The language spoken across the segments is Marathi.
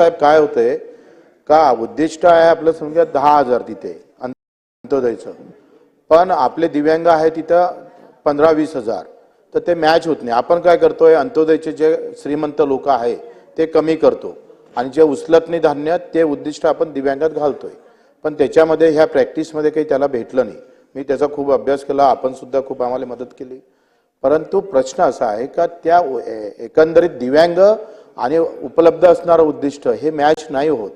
साहेब काय होतंय? का उद्दिष्ट आहे आपलं समजा दहा हजार तिथे अंत्योदयचं पण आपले दिव्यांग आहे तिथं पंधरा वीस हजार. तर ते मॅच होत नाही. आपण काय करतोय अंत्योदयचे जे श्रीमंत लोक आहे ते कमी करतो. आणि जे उचलत नाही धान्य ते उद्दिष्ट आपण दिव्यांगात घालतोय. पण त्याच्यामध्ये ह्या प्रॅक्टिसमध्ये काही त्याला भेटलं नाही. मी त्याचा खूप अभ्यास केला आपण सुद्धा खूप आम्हाला मदत केली. परंतु प्रश्न असा आहे का त्या एकंदरीत दिव्यांग आणि उपलब्ध असणारं उद्दिष्ट हे मॅच नाही होत.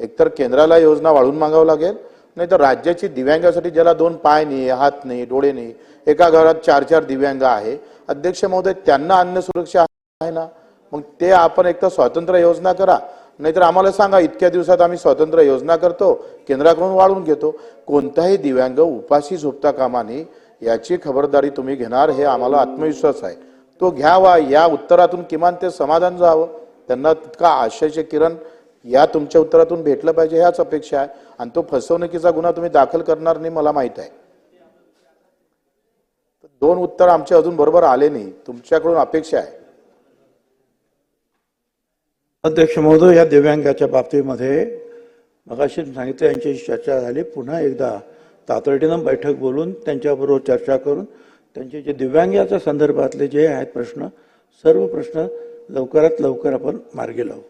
एकतर केंद्राला योजना वाढून मागावं लागेल नाही तर राज्याची दिव्यांगासाठी ज्याला दोन पाय नाही हात नाही डोळे नाही एका घरात चार चार दिव्यांग आहे. अध्यक्ष महोदय त्यांना अन्न सुरक्षा आहे ना? मग ते आपण एक तर स्वातंत्र्य योजना करा नाहीतर आम्हाला सांगा इतक्या दिवसात आम्ही स्वातंत्र्य योजना करतो केंद्राकडून वाढवून घेतो. कोणताही दिव्यांग उपाशी झोपता कामाने याची खबरदारी तुम्ही घेणार हे आम्हाला आत्मविश्वास आहे. तो घ्यावा या उत्तरातून किमान ते समाधान जावं. त्यांना तितका आशयाचे किरण या तुमच्या उत्तरातून भेटलं पाहिजे ह्याच अपेक्षा आहे. आणि तो फसवणुकीचा गुन्हा तुम्ही दाखल करणार नाही मला माहीत आहे. दोन उत्तर आमचे अजून बरोबर आले नाही तुमच्याकडून अपेक्षा आहे. अध्यक्ष महोदय या दिव्यांगाच्या बाबतीमध्ये मगाशी सांगितलं यांच्याशी चर्चा झाली. पुन्हा एकदा तातडीनं बैठक बोलून त्यांच्याबरोबर चर्चा करून त्यांचे जे दिव्यांगाच्या संदर्भातले जे आहेत प्रश्न सर्व प्रश्न लवकरात लवकर आपण मार्गी लावू.